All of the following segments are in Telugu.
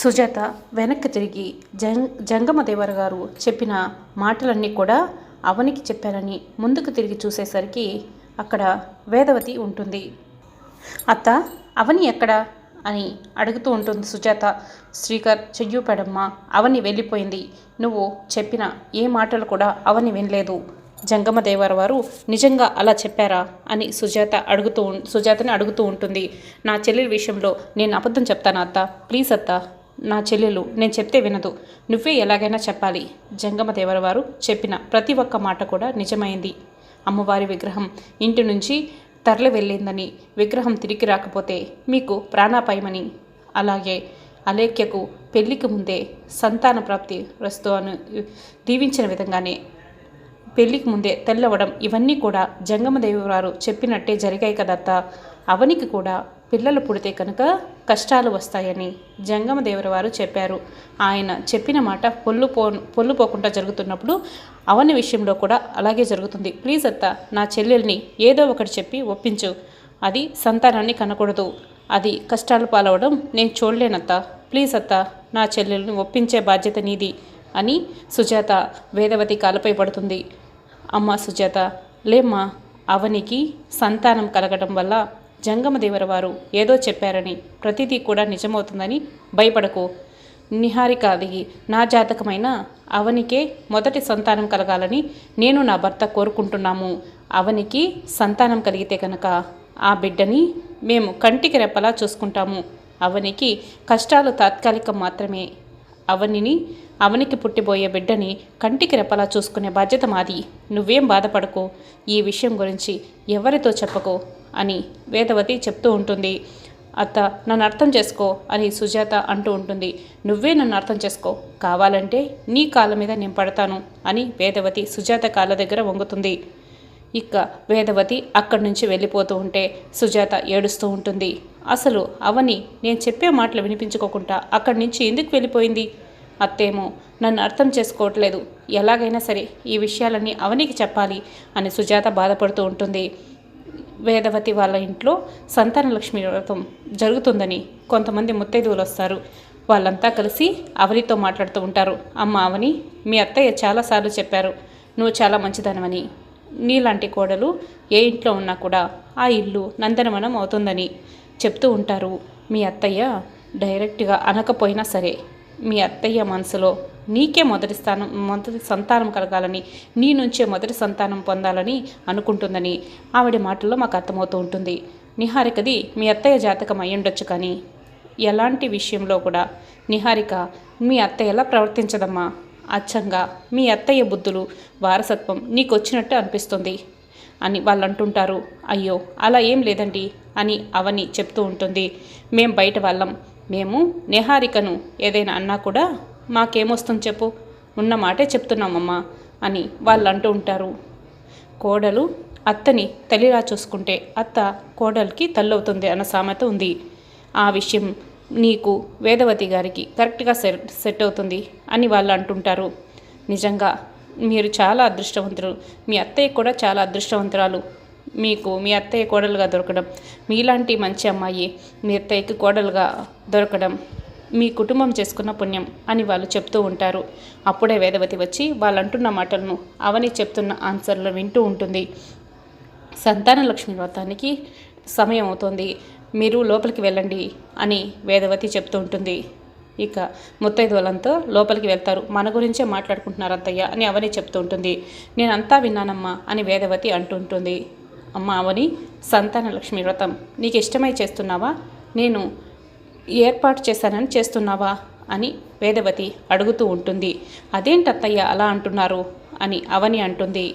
సుజాత వెనక్కి తిరిగి జంగ్ జంగమదేవర గారు చెప్పిన మాటలన్నీ కూడా అవనికి చెప్పారని ముందుకు తిరిగి చూసేసరికి అక్కడ వేదవతి ఉంటుంది. అత్త అవని ఎక్కడ అని అడుగుతూ ఉంటుంది సుజాత. శ్రీకర్ చెయ్యూపెడమ్మ అవని వెళ్ళిపోయింది. నువ్వు చెప్పిన ఏ మాటలు కూడా అవని వినలేదు. జంగమదేవర వారు నిజంగా అలా చెప్పారా అని సుజాత అడుగుతూ సుజాతని అడుగుతూ ఉంటుంది. నా చెల్లెల విషయంలో నేను అబద్ధం చెప్తాను అత్త? ప్లీజ్ అత్త. నా చెల్లెలు నేను చెప్తే వినదు. నువ్వే ఎలాగైనా చెప్పాలి. జంగమదేవర వారు చెప్పిన ప్రతి ఒక్క మాట కూడా నిజమైంది. అమ్మవారి విగ్రహం ఇంటి నుంచి తరలి వెళ్ళిందని విగ్రహం తిరిగి రాకపోతే మీకు ప్రాణాపాయమని. అలాగే అలేఖ్యకు పెళ్ళికి ముందే సంతాన ప్రాప్తి వస్తు అని దీవించిన విధంగానే పెళ్ళికి ముందే తెల్లవడం ఇవన్నీ కూడా జంగమదేవి వారు చెప్పినట్టే జరిగాయి కదత్త. అవనికి కూడా పిల్లలు పుడితే కనుక కష్టాలు వస్తాయని జంగమదేవర వారు చెప్పారు. ఆయన చెప్పిన మాట పొల్లు పో పొల్లు పోకుండా జరుగుతున్నప్పుడు అవని విషయంలో కూడా అలాగే జరుగుతుంది. ప్లీజ్ అత్త నా చెల్లెల్ని ఏదో ఒకటి చెప్పి ఒప్పించు. అది సంతానాన్ని కనకూడదు. అది కష్టాలు పాలవడం నేను చూడలేనత్త. ప్లీజ్ అత్త నా చెల్లెల్ని ఒప్పించే బాధ్యత నీది అని సుజాత వేదవతి కాలపై పడుతుంది. అమ్మ సుజాత లేమ్మా అవనికి సంతానం కలగడం వల్ల జంగమదేవరవారు ఏదో చెప్పారని ప్రతిదీ కూడా నిజమవుతుందని భయపడకు. నిహారిక అది నా జాతకమైన అవనికే మొదటి సంతానం కలగాలని నేను నా భర్త కోరుకుంటున్నాము. అవనికి సంతానం కలిగితే కనుక ఆ బిడ్డని మేము కంటికి రెప్పలా చూసుకుంటాము. అవనికి కష్టాలు తాత్కాలికం మాత్రమే. అవనిని అవనికి పుట్టిపోయే బిడ్డని కంటికి రెప్పలా చూసుకునే బాధ్యత మాది. నువ్వేం బాధపడకు. ఈ విషయం గురించి ఎవరితో చెప్పకు. అని వేదవతి చెప్తూ ఉంటుంది. అత్త నన్ను అర్థం చేసుకో అని సుజాత అంటూ ఉంటుంది. నువ్వే నన్ను అర్థం చేసుకో. కావాలంటే నీ కాళ్ళ మీద నేను పడతాను అని వేదవతి సుజాత కాళ్ళ దగ్గర వంగుతుంది. ఇక వేదవతి అక్కడి నుంచి వెళ్ళిపోతూ ఉంటే సుజాత ఏడుస్తూ ఉంటుంది. అసలు అవని నేను చెప్పే మాటలు వినిపించుకోకుండా అక్కడి నుంచి ఎందుకు వెళ్ళిపోయింది? అత్తేమో నన్ను అర్థం చేసుకోవట్లేదు. ఎలాగైనా సరే ఈ విషయాలన్నీ అవనికి చెప్పాలి అని సుజాత బాధపడుతూ ఉంటుంది. వేదవతి వాళ్ళ ఇంట్లో సంతాన లక్ష్మి వ్రతం జరుగుతుందని కొంతమంది ముత్తైదువులు వస్తారు. వాళ్ళంతా కలిసి అవనితో మాట్లాడుతూ ఉంటారు. అమ్మ అవని మీ అత్తయ్య చాలాసార్లు చెప్పారు. నువ్వు చాలా మంచిదనమని నీలాంటి కోడలు ఏ ఇంట్లో ఉన్నా కూడా ఆ ఇల్లు నందనవనం అవుతుందని చెప్తూ ఉంటారు. మీ అత్తయ్య డైరెక్ట్గా అనకపోయినా సరే మీ అత్తయ్య మనసులో నీకే మొదటి స్థానం మొదటి సంతానం కలగాలని నీ నుంచే మొదటి సంతానం పొందాలని అనుకుంటుందని ఆవిడ మాటల్లో మాకు అర్థమవుతూ ఉంటుంది. నిహారికది మీ అత్తయ్య జాతకం అయ్యుండొచ్చు కానీ ఎలాంటి విషయంలో కూడా నిహారిక మీ అత్తయ్య ఎలా ప్రవర్తించదమ్మా? అచ్చంగా మీ అత్తయ్య బుద్ధులు వారసత్వం నీకు వచ్చినట్టు అనిపిస్తుంది అని వాళ్ళు అంటుంటారు అయ్యో అలా ఏం లేదండి అని అవని చెప్తూ ఉంటుంది. మేం బయట వాళ్ళం. మేము నిహారికను ఏదైనా అన్నా కూడా మాకేమొస్తుంది చెప్పు? ఉన్న మాటే చెప్తున్నామమ్మా అని వాళ్ళు అంటూ ఉంటారు. కోడలు అత్తని తల్లిలా చూసుకుంటే అత్త కోడలికి తల్లవుతుంది అన్న సామెత ఉంది. ఆ విషయం నీకు వేదవతి గారికి కరెక్ట్గా సెట్ సెట్ అవుతుంది అని వాళ్ళు అంటుంటారు నిజంగా మీరు చాలా అదృష్టవంతులు. మీ అత్తయ్య కూడా చాలా అదృష్టవంతురాలు. మీకు మీ అత్తయ్య కోడలుగా దొరకడం మీలాంటి మంచి అమ్మాయి మీ అత్తయ్యకి కోడలుగా దొరకడం మీ కుటుంబం చేసుకున్న పుణ్యం అని వాళ్ళు చెప్తూ ఉంటారు. అప్పుడే వేదవతి వచ్చి వాళ్ళు అంటున్న మాటలను అవని చెప్తున్న ఆన్సర్లు వింటూ ఉంటుంది. సంతాన లక్ష్మి వ్రతానికి సమయం అవుతోంది. మీరు లోపలికి వెళ్ళండి అని వేదవతి చెప్తూ ఉంటుంది. ఇక ముత్తైదువులంతా లోపలికి వెళ్తారు. మన గురించే మాట్లాడుకుంటున్నారు అత్తయ్య అని అవని చెప్తూ ఉంటుంది. నేను అంతా విన్నానమ్మా అని వేదవతి అంటుంటుంది అమ్మ అవని సంతాన లక్ష్మి వ్రతం నీకు ఇష్టమై చేస్తున్నావా? నేను ఏర్పాటు చేశానని చేస్తున్నావా? అని వేదవతి అడుగుతూ ఉంటుంది. అదేంటి అత్తయ్య అలా అంటున్నారు? అని అవని అంటుంది.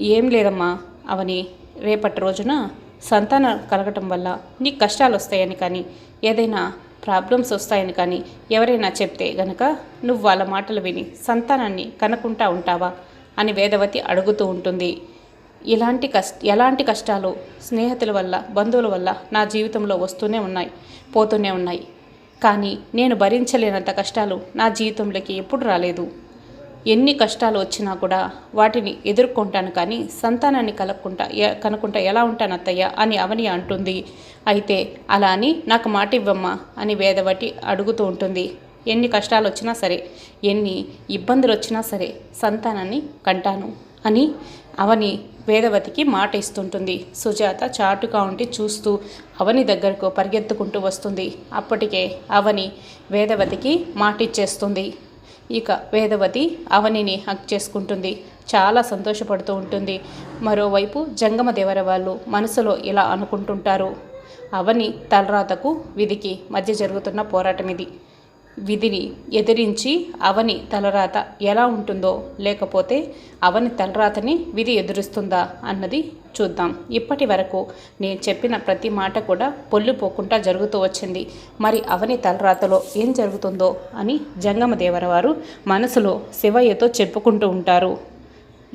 ఏం లేదమ్మా అవని రేపటి రోజున సంతానం కలగటం వల్ల నీకు కష్టాలు వస్తాయని కానీ ఏదైనా ప్రాబ్లమ్స్ వస్తాయని కానీ ఎవరైనా చెప్తే గనక నువ్వు వాళ్ళ మాటలు విని సంతానాన్ని కనుక్కుంటా ఉంటావా? అని వేదవతి అడుగుతూ ఉంటుంది. ఇలాంటి కష్ట ఎలాంటి కష్టాలు స్నేహితుల వల్ల బంధువుల వల్ల నా జీవితంలో వస్తూనే ఉన్నాయి పోతూనే ఉన్నాయి. కానీ నేను భరించలేనంత కష్టాలు నా జీవితంలోకి ఎప్పుడు రాలేదు. ఎన్ని కష్టాలు వచ్చినా కూడా వాటిని ఎదుర్కొంటాను కానీ సంతానాన్ని కలగకుండా కనుకుంటా ఎలా ఉంటాను అత్తయ్య అని అవని అంటుంది. అయితే అలా అని నాకు మాట ఇవ్వమ్మా అని వేదవటి అడుగుతూ ఉంటుంది. ఎన్ని కష్టాలు వచ్చినా సరే ఎన్ని ఇబ్బందులు వచ్చినా సరే సంతానాన్ని కంటాను. అని అవని వేదవతికి మాట ఇస్తుంటుంది సుజాత చాటుగా ఉండి చూస్తూ అవని దగ్గరకు పరిగెత్తుకుంటూ వస్తుంది. అప్పటికే అవని వేదవతికి మాట ఇచ్చేస్తుంది ఇక వేదవతి అవనిని హక్ చేసుకుంటుంది. చాలా సంతోషపడుతూ ఉంటుంది. మరోవైపు జంగమదేవర వాళ్ళు మనసులో ఇలా అనుకుంటుంటారు. అవని తలరాతకు విధికి మధ్య జరుగుతున్న పోరాటం ఇది విధిని ఎదిరించి అవని తలరాత ఎలా ఉంటుందో లేకపోతే అవని తలరాతని విధి ఎదురుస్తుందా అన్నది చూద్దాం. ఇప్పటి వరకు నేను చెప్పిన ప్రతి మాట కూడా పొల్లిపోకుండా జరుగుతూ వచ్చింది. మరి అవని తలరాతలో ఏం జరుగుతుందో అని జంగమదేవర వారు మనసులో శివయ్యతో చెప్పుకుంటూ ఉంటారు.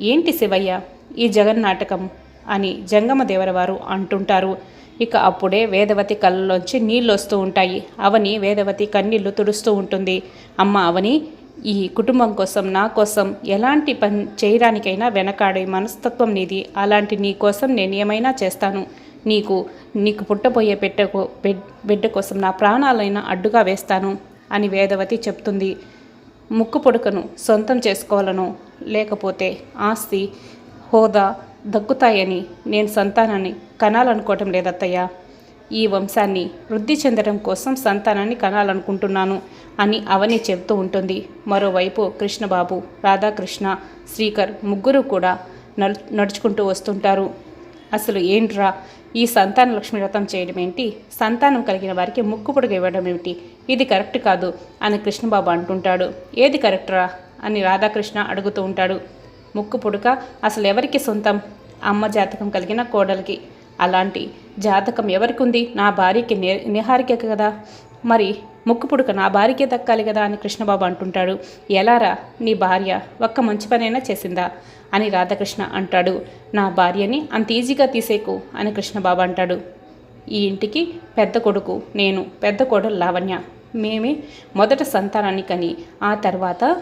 ఏంటి శివయ్య? ఈ జగన్నాటకం అని జంగమదేవర వారు అంటుంటారు. ఇక అప్పుడే వేదవతి కళ్ళలోంచి నీళ్ళు వస్తూ ఉంటాయి. అవని వేదవతి కన్నీళ్ళు తుడుస్తూ ఉంటుంది. అమ్మ అవని ఈ కుటుంబం కోసం నా కోసం ఎలాంటి పని చేయడానికైనా వెనకాడే మనస్తత్వం నీది. అలాంటి నీ కోసం నేను ఏమైనా చేస్తాను. నీకు నీకు పుట్టబోయే పెట్టకు బిడ్డ కోసం నా ప్రాణాలైనా అడ్డుగా వేస్తాను అని వేదవతి చెప్తుంది. ముక్కు పొడుకను సొంతం చేసుకోవాలను లేకపోతే ఆస్తి హోదా దక్కుతాయని నేను సంతానాన్ని కనాలనుకోవటం లేదత్తయ్య. ఈ వంశాన్ని వృద్ధి చెందడం కోసం సంతానాన్ని కనాలనుకుంటున్నాను అని అవని చెబుతూ ఉంటుంది. మరోవైపు కృష్ణబాబు రాధాకృష్ణ శ్రీకర్ ముగ్గురు కూడా నడు నడుచుకుంటూ వస్తుంటారు. అసలు ఏంట్రా ఈ సంతాన లక్ష్మి వ్రతం చేయడం ఏంటి? సంతానం కలిగిన వారికి ముక్కు పొడుగు ఇవ్వడం ఏమిటి? ఇది కరెక్ట్ కాదు అని కృష్ణబాబు అంటుంటాడు. ఏది కరెక్టరా అని రాధాకృష్ణ అడుగుతూ ఉంటాడు. ముక్కు పుడక అసలు ఎవరికి సొంతం? అమ్మ జాతకం కలిగిన కోడలికి. అలాంటి జాతకం ఎవరికి ఉంది నా భార్యకి నిహారికే కదా? మరి ముక్కు పుడక నా భార్యకే దక్కాలి కదా అని కృష్ణబాబు అంటుంటాడు. ఎలారా? నీ భార్య ఒక్క మంచి పనైనా చేసిందా? అని రాధాకృష్ణ అంటాడు. నా భార్యని అంత ఈజీగా తీసేకు అని కృష్ణబాబు అంటాడు. ఈ ఇంటికి పెద్ద కొడుకు నేను పెద్ద కోడలు లావణ్య. మేమే మొదట సంతానాన్ని కని ఆ తర్వాత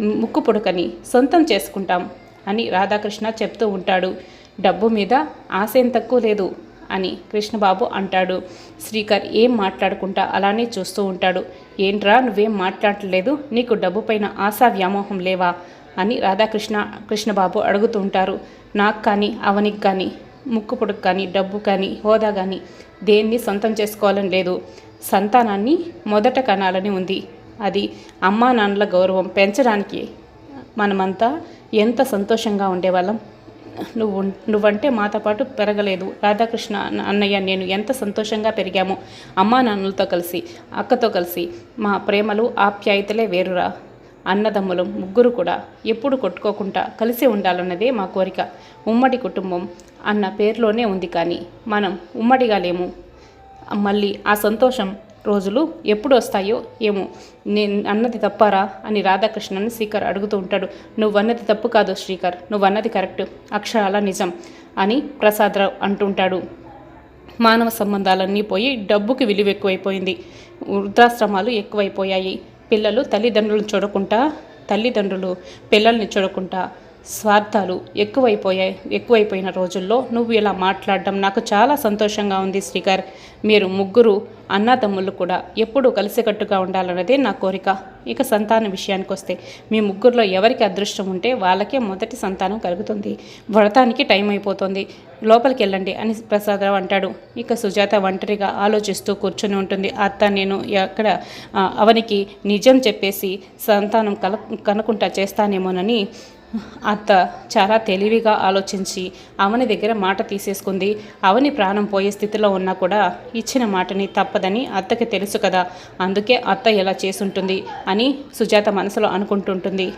ముక్కు పుడకని సొంతం చేసుకుంటాం అని రాధాకృష్ణ చెప్తూ ఉంటాడు. డబ్బు మీద ఆశ ఏం తక్కువ లేదు అని కృష్ణబాబు అంటాడు. శ్రీకర్ ఏం మాట్లాడుకుంటా అలానే చూస్తూ ఉంటాడు. ఏంట్రా నువ్వేం మాట్లాడలేదు నీకు డబ్బుపైన ఆశా వ్యామోహం లేవా? అని రాధాకృష్ణ కృష్ణబాబు అడుగుతూ ఉంటారు. నాకు కానీ అవనికి కానీ ముక్కు పొడుగు కానీ డబ్బు కానీ హోదా కానీ దేన్ని సొంతం చేసుకోవాలని లేదు. సంతానాన్ని మొదట కనాలని ఉంది. అది అమ్మా నాన్నల గౌరవం పెంచడానికి మనమంతా ఎంత సంతోషంగా ఉండేవాళ్ళం? నువ్వు నువ్వంటే మాతో పాటు పెరగలేదు. రాధాకృష్ణ అన్నయ్య నేను ఎంత సంతోషంగా పెరిగామో అమ్మా నాన్నలతో కలిసి అక్కతో కలిసి మా ప్రేమలు ఆప్యాయతలే వేరురా. అన్నదమ్ములం ముగ్గురు కూడా ఎప్పుడు కొట్టుకోకుండా కలిసి ఉండాలన్నదే మా కోరిక. ఉమ్మడి కుటుంబం అన్న పేరులోనే ఉంది కానీ మనం ఉమ్మడిగా లేము. మళ్ళీ ఆ సంతోషం రోజులు ఎప్పుడు వస్తాయో ఏమో. నేను అన్నది తప్పారా? అని రాధాకృష్ణని శ్రీకర్ అడుగుతూ ఉంటాడు. నువ్వన్నది తప్పు కాదు శ్రీకర్. నువ్వన్నది కరెక్ట్. అక్షరాల నిజం అని ప్రసాదరావు అంటుంటాడు మానవ సంబంధాలన్నీ పోయి డబ్బుకి విలువ ఎక్కువైపోయింది. వృద్ధాశ్రమాలు ఎక్కువైపోయాయి. పిల్లలు తల్లిదండ్రులను చూడకుండా తల్లిదండ్రులు పిల్లల్ని చూడకుండా స్వార్థాలు ఎక్కువైపోయాయి ఎక్కువైపోయిన రోజుల్లో నువ్వు ఇలా మాట్లాడడం నాకు చాలా సంతోషంగా ఉంది శ్రీకర్. మీరు ముగ్గురు అన్నదమ్ముళ్ళు కూడా ఎప్పుడూ కలిసికట్టుగా ఉండాలన్నదే నా కోరిక. ఇక సంతానం విషయానికి వస్తే మీ ముగ్గురులో ఎవరికి అదృష్టం ఉంటే వాళ్ళకే మొదటి సంతానం కలుగుతుంది. వ్రతానికి టైం అయిపోతుంది. లోపలికి వెళ్ళండి అని ప్రసాదరావు అంటాడు. ఇక సుజాత ఒంటరిగా ఆలోచిస్తూ కూర్చొని ఉంటుంది. అత్త నేను ఎక్కడ అవనికి నిజం చెప్పేసి సంతానం కల కనుకుంటా చేస్తానేమోనని అత్త చాలా తెలివిగా ఆలోచించి అవని దగ్గర మాట తీసేసుకుంది. అవని ప్రాణం పోయే స్థితిలో ఉన్నా కూడా ఇచ్చిన మాటని తప్పదని అత్తకి తెలుసు కదా. అందుకే అత్త ఇలా చేసుంటుంది అని సుజాత మనసులో అనుకుంటుంటుంది.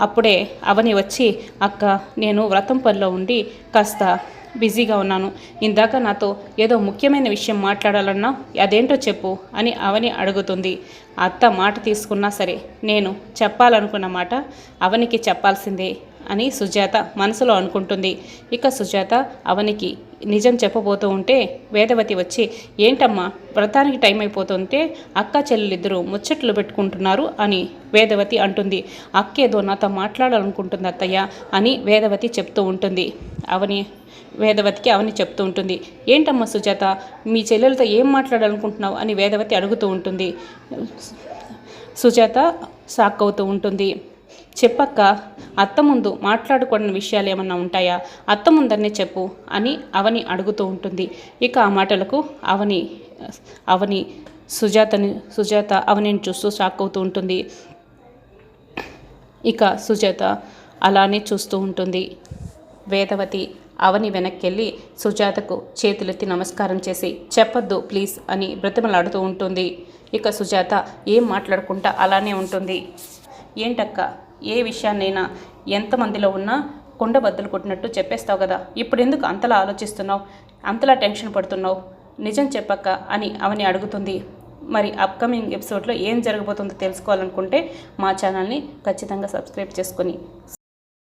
అప్పుడే అవని వచ్చి అక్క నేను వ్రతం పనిలో ఉండి కాస్త బిజీగా ఉన్నాను. ఇందాక నాతో ఏదో ముఖ్యమైన విషయం మాట్లాడాలన్నా అదేంటో చెప్పు అని అవని అడుగుతుంది. అత్త మాట తీసుకున్నా సరే నేను చెప్పాలనుకున్న మాట అవనికి చెప్పాల్సిందే అని సుజాత మనసులో అనుకుంటుంది. ఇక సుజాత అవనికి నిజం చెప్పబోతూ ఉంటే వేదవతి వచ్చి ఏంటమ్మా వ్రతానికి టైం అయిపోతుంటే అక్క చెల్లెలిద్దరూ ముచ్చట్లు పెట్టుకుంటున్నారు అని వేదవతి అంటుంది. అక్కేదో నాతో మాట్లాడాలనుకుంటుంది అత్తయ్య అని వేదవతి చెప్తూ ఉంటుంది. అవని వేదవతికి అవని చెప్తూ ఉంటుంది. ఏంటమ్మా సుజాత మీ చెల్లెలతో ఏం మాట్లాడాలనుకుంటున్నావు అని వేదవతి అడుగుతూ ఉంటుంది. సుజాత షాక్ అవుతూ ఉంటుంది. చెప్పక్క అత్త ముందు మాట్లాడుకున్న విషయాలు ఏమన్నా ఉంటాయా? అత్త ముందరనే చెప్పు అని అవని అడుగుతూ ఉంటుంది. ఇక ఆ మాటలకు అవని అవని సుజాతని సుజాత అవనిని చూస్తూ షాక్ అవుతూ ఉంటుంది. ఇక సుజాత అలానే చూస్తూ ఉంటుంది. వేదవతి అవని వెనక్కెళ్ళి సుజాతకు చేతులెత్తి నమస్కారం చేసి చెప్పొద్దు ప్లీజ్ అని బ్రతిమలాడుతూ ఉంటుంది. ఇక సుజాత ఏం మాట్లాడుకుంటా అలానే ఉంటుంది. ఏంటక్క? ఏ విషయాన్నైనా ఎంతమందిలో ఉన్నా కుండ బద్దలు కొట్టినట్టు చెప్పేస్తావు కదా? ఇప్పుడు ఎందుకు అంతలా ఆలోచిస్తున్నావు? అంతలా టెన్షన్ పడుతున్నావు? నిజం చెప్పక్క అని అవని అడుగుతుంది. మరి అప్కమింగ్ ఎపిసోడ్లో ఏం జరగబోతుందో తెలుసుకోవాలనుకుంటే మా ఛానల్ని ఖచ్చితంగా సబ్స్క్రైబ్ చేసుకొని